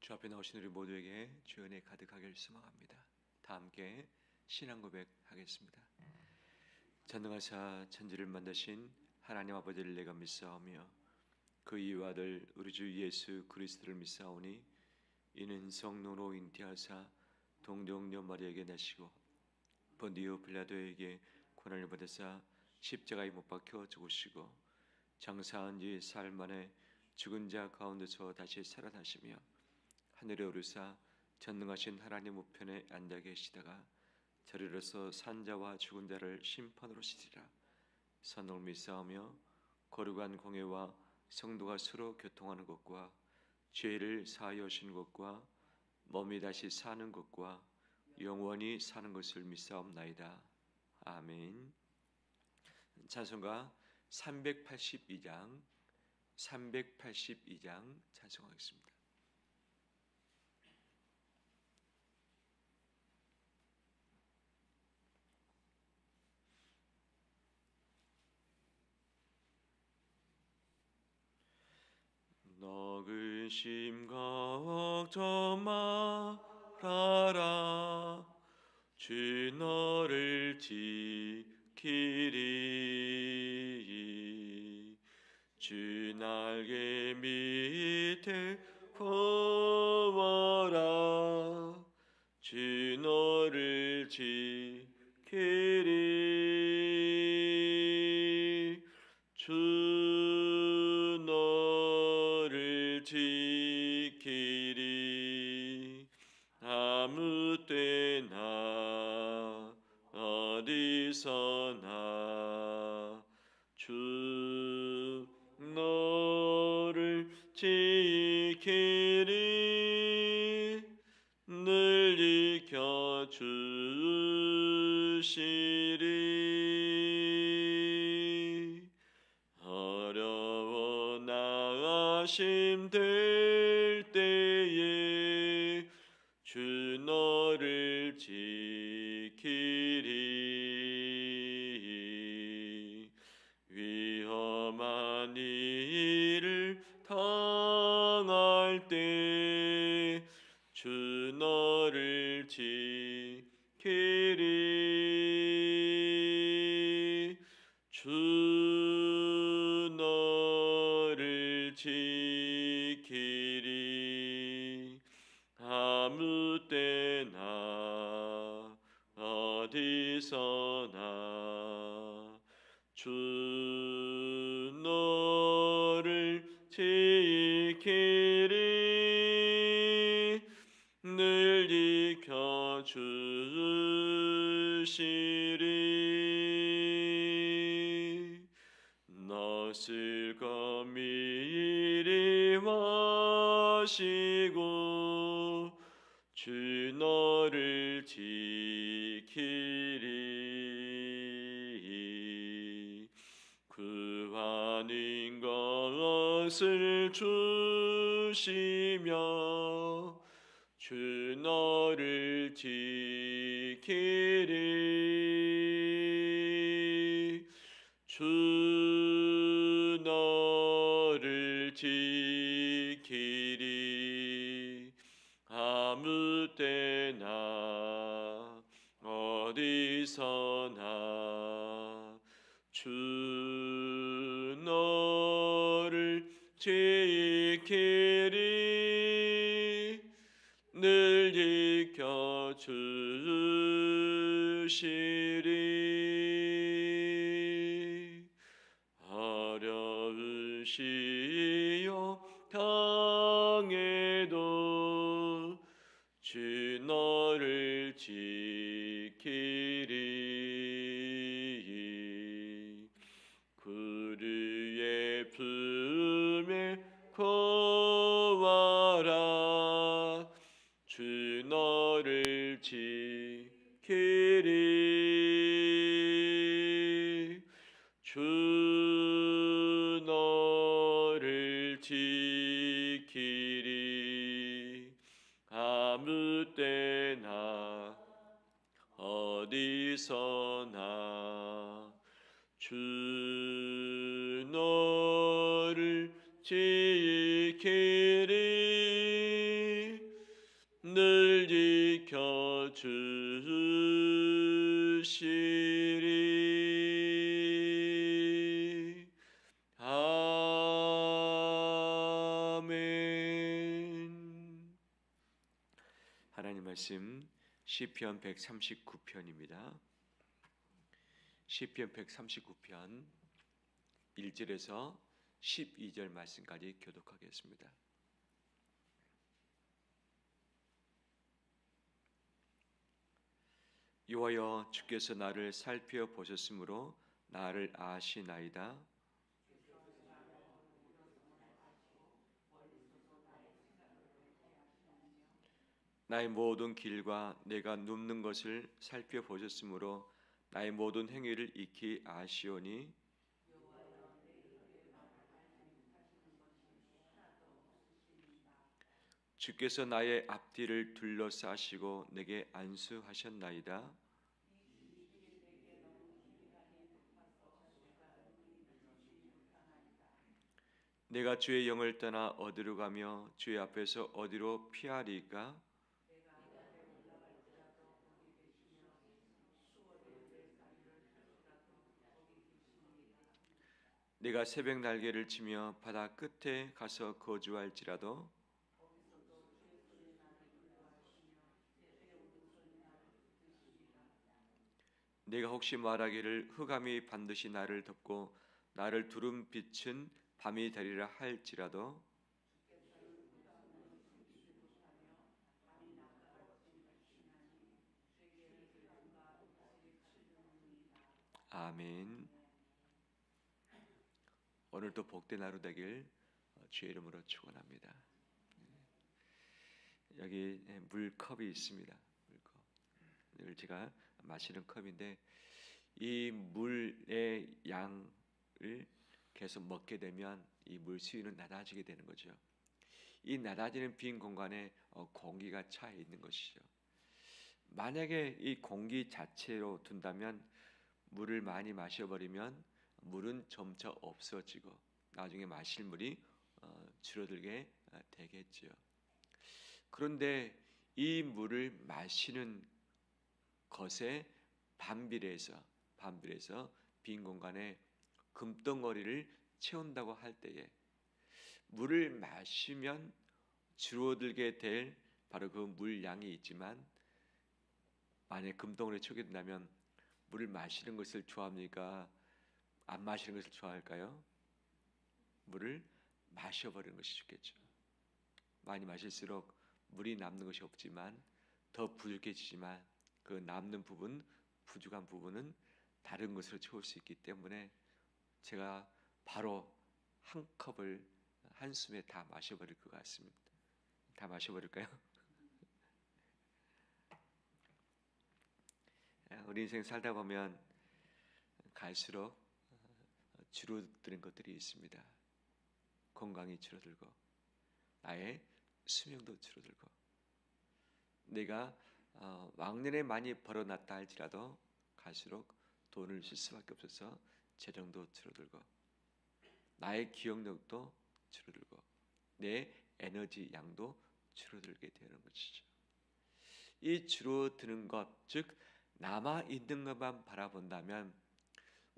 주 앞에 나오신 우리 모두에게 주의 은혜 가득하길 소망합니다. 다 함께 신앙 고백하겠습니다. 전능하사 천지를 만드신 하나님 아버지를 내가 믿사오며 그 이유 아들 우리 주 예수 그리스도를 믿사오니 이는 성령으로 잉태하사 동정녀 마리에게 나시고 본디오 빌라도에게 고난을 받으사 십자가에 못 박혀 죽으시고 장사한 지 사흘 만에 죽은 자 가운데서 다시 살아나시며 하늘에 오르사 전능하신 하나님 우편에 앉아 계시다가 저리로서 산자와 죽은 자를 심판으로 시리라 선을 믿사오며 거룩한 공예와 성도가 서로 교통하는 것과 죄를 사하여 오신 것과 몸이 다시 사는 것과 영원히 사는 것을 믿사옵나이다. 아멘. 찬송가 382장 382장 찬송하겠습니다. 너그 심각 걱정 말아라. 주 너를 지키리. 주 날개 밑에 거워라. 주 너를 지키리 나가심 될 때에 주 너를 지 주시리. 낯을 거미리 마시고 주 너를 지키리. 구하는 것을 주시며 주 너를 너를 지키리 늘 지켜 주시리 어려우시 어디서나 주 너를 지키리 주시리 아멘 하나님 말씀 시편 139편입니다. 시편 139편 1절에서 12절 말씀까지 교독하겠습니다. 여호와여 주께서 나를 살펴 보셨으므로 나를 아시나이다. 나의 모든 길과 내가 눕는 것을 살펴 보셨으므로 나의 모든 행위를 익히 아시오니 주께서 나의 앞뒤를 둘러싸시고 내게 안수하셨나이다. 내가 주의 영을 떠나 어디로 가며 주의 앞에서 어디로 피하리까? 내가 새벽 날개를 치며 바다 끝에 가서 거주할지라도 내가 혹시 말하기를 흑암이 반드시 나를 덮고 나를 두른 빛은 밤이 되리라 할지라도 아멘. 오늘도 복된 하루 되길 어, 주의 이름으로 축원합니다. 여기 물컵이 있습니다. 물컵. 이걸 제가 마시는 컵인데 이 물의 양을 계속 먹게 되면 이 물 수위는 낮아지게 되는 거죠. 이 낮아지는 빈 공간에 어, 공기가 차 있는 것이죠. 만약에 이 공기 자체로 둔다면 물을 많이 마셔버리면 물은 점차 없어지고 나중에 마실 물이 어, 줄어들게 어, 되겠지요. 그런데 이 물을 마시는 것에 반비례해서 반비례해서 빈 공간에 금덩어리를 채운다고 할 때에 물을 마시면 줄어들게 될 바로 그 물량이 있지만 만약 금덩어리 채우게 된다면 물을 마시는 것을 좋아합니까? 안 마시는 것을 좋아할까요? 물을 마셔버리는 것이 좋겠죠. 많이 마실수록 물이 남는 것이 없지만 더 부족해지지만 그 남는 부분, 부족한 부분은 다른 것으로 채울 수 있기 때문에 제가 바로 한 컵을 한 숨에 다 마셔버릴 것 같습니다. 다 마셔버릴까요? 우리 인생 살다 보면 갈수록 줄어드는 것들이 있습니다. 건강이 줄어들고 나의 수명도 줄어들고 내가 어, 왕년에 많이 벌어놨다 할지라도 갈수록 돈을 쓸 수밖에 없어서 재정도 줄어들고 나의 기억력도 줄어들고 내 에너지 양도 줄어들게 되는 것이죠. 이 줄어드는 것, 즉 남아 있는 것만 바라본다면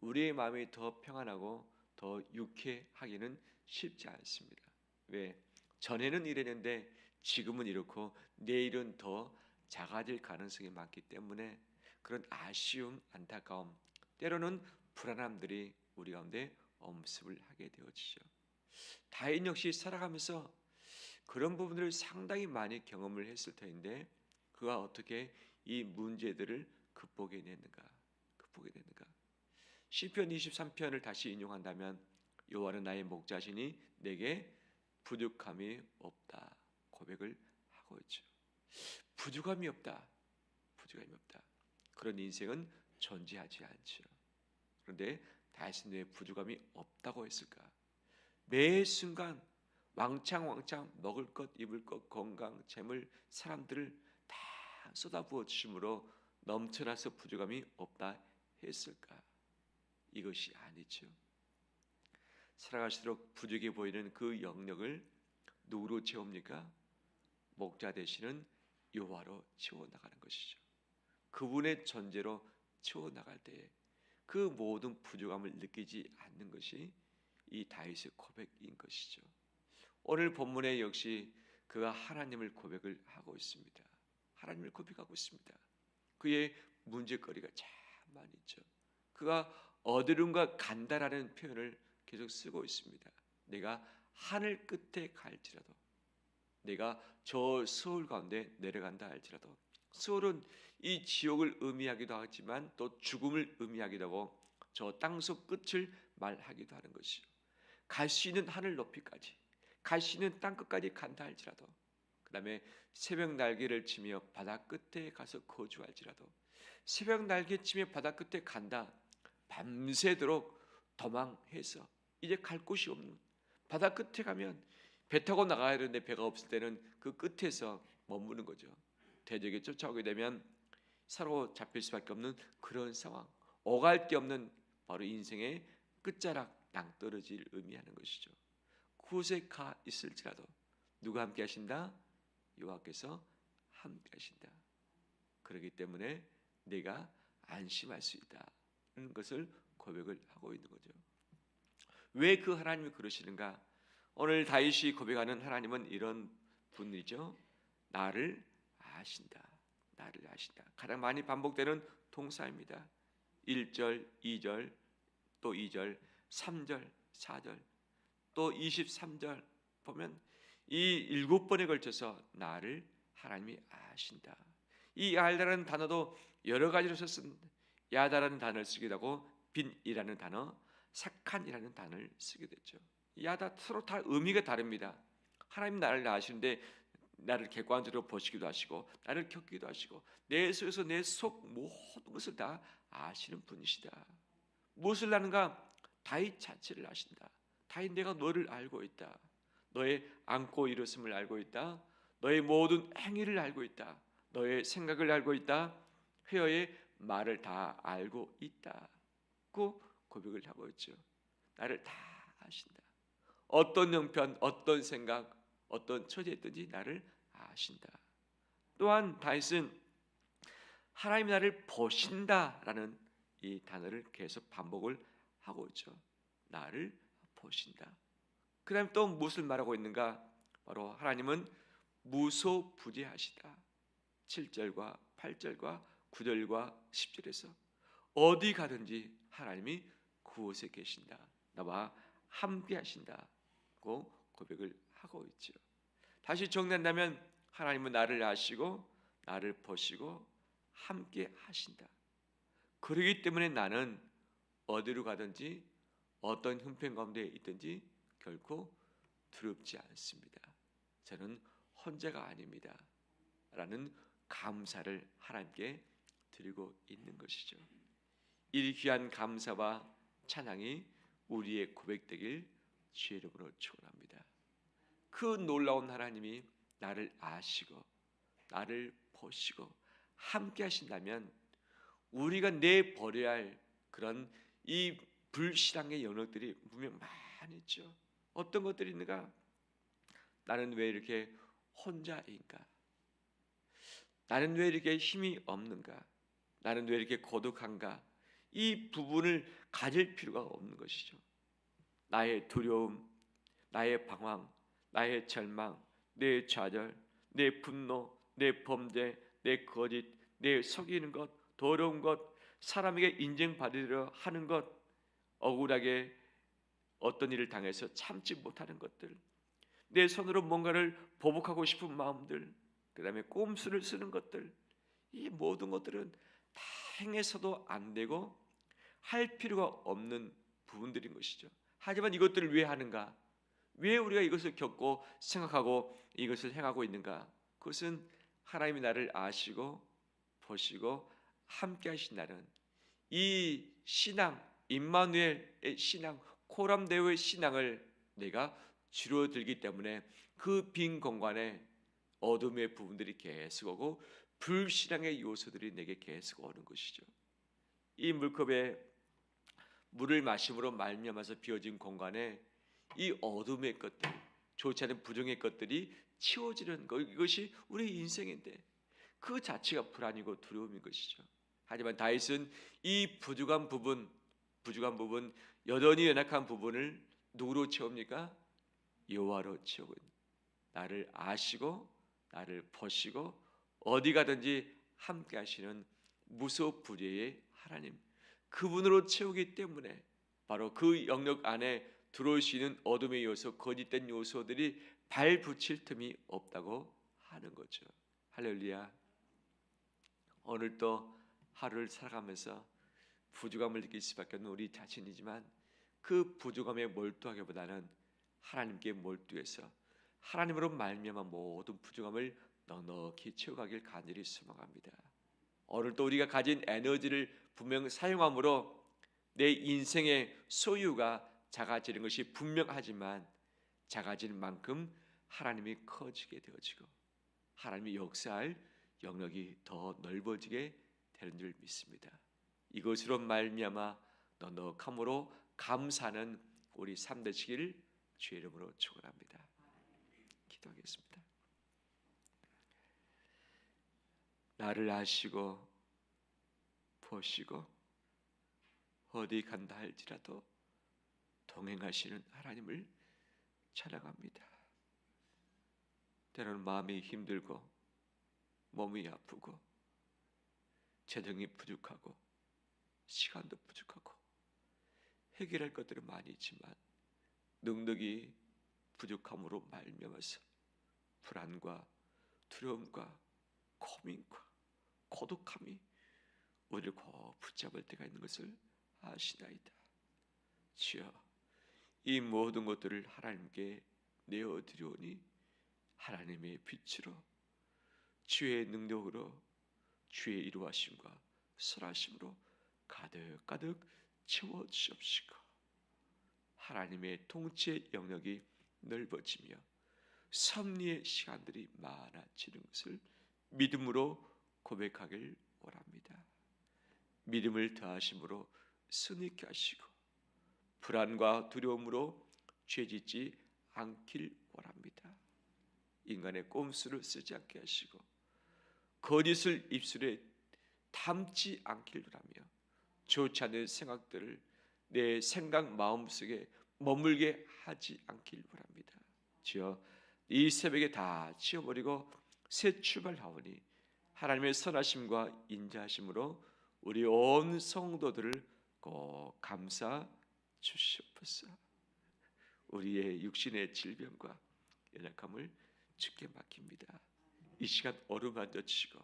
우리의 마음이 더 평안하고 더 유쾌하기는 쉽지 않습니다. 왜? 전에는 이랬는데 지금은 이렇고 내일은 더 작아질 가능성이 많기 때문에 그런 아쉬움, 안타까움, 때로는 불안함들이 우리 가운데 엄습을 하게 되어지죠. 다인 역시 살아가면서 그런 부분들을 상당히 많이 경험을 했을 텐데 그가 어떻게 이 문제들을 극복해냈는가? 극복해냈는가? 시편 23편을 다시 인용한다면 여호와는 나의 목자시니 내게 부족함이 없다 고백을 하고 있죠. 부족함이 없다. 부족함이 없다. 그런 인생은 존재하지 않죠. 그런데 다윗은 왜 부족함이 없다고 했을까? 매 순간 왕창 왕창 먹을 것, 입을 것, 건강, 재물, 사람들을 다 쏟아부어 주심으로 넘쳐나서 부족함이 없다 했을까? 이것이 아니죠. 살아갈수록 부족해 보이는 그 영역을 누구로 채웁니까? 목자 되시는 여호와로 채워 나가는 것이죠. 그분의 존재로 채워 나갈 때에 그 모든 부족함을 느끼지 않는 것이 이 다윗의 고백인 것이죠. 오늘 본문에 역시 그가 하나님을 고백을 하고 있습니다. 하나님을 고백하고 있습니다. 그의 문제거리가 참 많이 있죠. 그가 어디론가 간다라는 표현을 계속 쓰고 있습니다. 내가 하늘 끝에 갈지라도 내가 저 서울 가운데 내려간다 할지라도 서울은 이 지옥을 의미하기도 하지만 또 죽음을 의미하기도 하고 저 땅속 끝을 말하기도 하는 것이요. 갈 수 있는 하늘 높이까지 갈 수 있는 땅 끝까지 간다 할지라도 그 다음에 새벽 날개를 치며 바다 끝에 가서 거주할지라도 새벽 날개 치며 바다 끝에 간다 밤새도록 도망해서 이제 갈 곳이 없는 바다 끝에 가면 배 타고 나가야 되는데 배가 없을 때는 그 끝에서 머무는 거죠. 대적에 쫓아오게 되면 사로잡힐 수밖에 없는 그런 상황. 오갈 데 없는 바로 인생의 끝자락 낭떠러지를 의미하는 것이죠. 그곳에 가 있을지라도 누가 함께 하신다? 여호와께서 함께 하신다. 그렇기 때문에 내가 안심할 수 있다는 것을 고백을 하고 있는 거죠. 왜 그 하나님이 그러시는가? 오늘 다윗이 고백하는 하나님은 이런 분이죠. 나를 아신다. 나를 아신다. 가장 많이 반복되는 동사입니다. 1절, 2절, 또 2절, 3절, 4절, 또 23절 보면 이 일곱 번에 걸쳐서 나를 하나님이 아신다. 이 알다라는 단어도 여러 가지로 썼습니다. 야다라는 단어를 쓰기도 하고 빈이라는 단어, 착한이라는 단어를 쓰게 됐죠. 야다 서로 다 의미가 다릅니다. 하나님 나를 아시는데 나를 객관적으로 보시기도 하시고 나를 겪기도 하시고 내 속에서 내 속 모든 것을 다 아시는 분이시다. 무엇을 아는가? 다윗 자체를 아신다. 다윗 내가 너를 알고 있다. 너의 안고 일었음을 알고 있다. 너의 모든 행위를 알고 있다. 너의 생각을 알고 있다. 회어의 말을 다 알고 있다고 고백을 하고 있죠. 나를 다 아신다. 어떤 형편, 어떤 생각, 어떤 처지에 있든지 나를 아신다. 또한 다윗은 하나님 나를 보신다라는 이 단어를 계속 반복을 하고 있죠. 나를 보신다. 그다음 또 무엇을 말하고 있는가? 바로 하나님은 무소부재하시다. 7절과 8절과 9절과 10절에서 어디 가든지 하나님이 그곳에 계신다. 나와 함께 하신다고 고백을 하고 있죠. 다시 정리한다면 하나님은 나를 아시고 나를 보시고 함께 하신다. 그러기 때문에 나는 어디로 가든지 어떤 형편 가운데 있든지 결코 두렵지 않습니다. 저는 혼자가 아닙니다. 라는 감사를 하나님께 드리고 있는 것이죠. 이 귀한 감사와 찬양이 우리의 고백되길 주의 이름으로 축원합니다. 그 놀라운 하나님이 나를 아시고 나를 보시고 함께 하신다면 우리가 내 버려야 할 그런 이 불신앙의 영역들이 분명 많이 있죠. 어떤 것들이 있는가? 나는 왜 이렇게 혼자인가? 나는 왜 이렇게 힘이 없는가? 나는 왜 이렇게 고독한가? 이 부분을 가질 필요가 없는 것이죠. 나의 두려움, 나의 방황, 나의 절망, 내 좌절, 내 분노, 내 범죄, 내 거짓, 내 속이는 것, 더러운 것, 사람에게 인정받으려 하는 것, 억울하게 어떤 일을 당해서 참지 못하는 것들, 내 손으로 뭔가를 보복하고 싶은 마음들, 그 다음에 꼼수를 쓰는 것들, 이 모든 것들은 다 행해서도 안 되고 할 필요가 없는 부분들인 것이죠. 하지만 이것들을 왜 하는가? 왜 우리가 이것을 겪고 생각하고 이것을 행하고 있는가? 그것은 하나님이 나를 아시고 보시고 함께 하신다는 이 신앙, 임마누엘의 신앙, 코람데오의 신앙을 내가 줄어들기 때문에 그 빈 공간에 어둠의 부분들이 계속 오고 불신앙의 요소들이 내게 계속 오는 것이죠. 이 물컵에 물을 마심으로 말미암아서 비어진 공간에 이 어둠의 것들, 좋지 않은 부정의 것들이 치워지는 것 이것이 우리 인생인데 그 자체가 불안이고 두려움인 것이죠. 하지만 다윗은 이 부족한 부분, 부족한 부분, 여전히 연약한 부분을 누구로 채웁니까? 여호와로 채우고 나를 아시고 나를 보시고 어디 가든지 함께 하시는 무소불위의 하나님 그분으로 채우기 때문에 바로 그 영역 안에 들어올 수 있는 어둠의 요소, 거짓된 요소들이 발 붙일 틈이 없다고 하는 거죠. 할렐루야. 오늘도 하루를 살아가면서 부족함을 느낄 수밖에 없는 우리 자신이지만 그 부족함에 몰두하기보다는 하나님께 몰두해서 하나님으로 말미암아 모든 부족함을 넉넉히 채워가길 간절히 소망합니다. 오늘도 우리가 가진 에너지를 분명 사용함으로 내 인생의 소유가 작아지는 것이 분명하지만 작아지는 만큼 하나님이 커지게 되어지고 하나님이 역사할 영역이 더 넓어지게 되는 줄 믿습니다. 이것으로 말미암아 넉넉함으로 감사는 우리 삶 되시길 주의 이름으로 축원합니다. 기도하겠습니다. 나를 아시고 보시고 어디 간다 할지라도 동행하시는 하나님을 찬양합니다. 때로는 마음이 힘들고 몸이 아프고 재정이 부족하고 시간도 부족하고 해결할 것들은 많이 있지만 능력이 부족함으로 말미암아서 불안과 두려움과 고민과 고독함이 우리를 꼭 붙잡을 때가 있는 것을 아시나이다. 주여, 이 모든 것들을 하나님께 내어 드리오니 하나님의 빛으로 주의 능력으로 주의 이루하심과 설하심으로 가득가득 채워 주옵시고 하나님의 통치 영역이 넓어지며 섭리의 시간들이 많아지는 것을 믿음으로 고백하길 원합니다. 믿음을 더하심으로 승리케 하시고 불안과 두려움으로 죄짓지 않길 원합니다. 인간의 꼼수를 쓰지 않게 하시고 거짓을 입술에 담지 않길 바라며 좋지 않은 생각들을 내 생각 마음속에 머물게 하지 않길 바랍니다. 주여 이 새벽에 다 치워버리고 새 출발하오니 하나님의 선하심과 인자하심으로 우리 온 성도들을 꼭 감사 주시옵소서. 우리의 육신의 질병과 연약함을 주께 맡깁니다. 이 시간 어루만져 주시고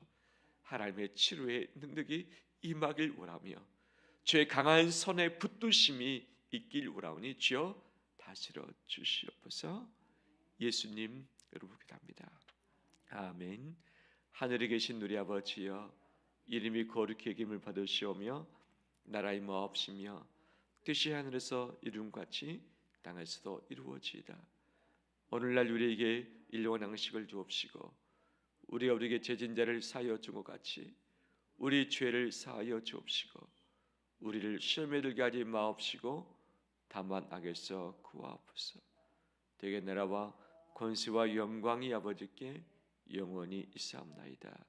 하나님의 치료의 능력이 임하길 원하며 주의 강한 손에 붙드심이 있길 원하오니 주여 다스려 주시옵소서. 예수님 여러분 기도합니다. 아멘. 하늘에 계신 우리 아버지여 이름이 거룩히 여김을 받으시오며 나라의 마옵시며 뜻이 하늘에서 이룬 같이 땅에서도 이루어지이다. 오늘날 우리에게 일용할 양식을 주옵시고 우리가 우리에게 죄진 자를 사하여 준 것 같이 우리 죄를 사하여 주옵시고 우리를 시험에 들게 하지 마옵시고 다만 악에서 구하옵소서. 되게 나라와 권세와 영광이 아버지께 영원히 있사옵나이다.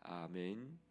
아멘.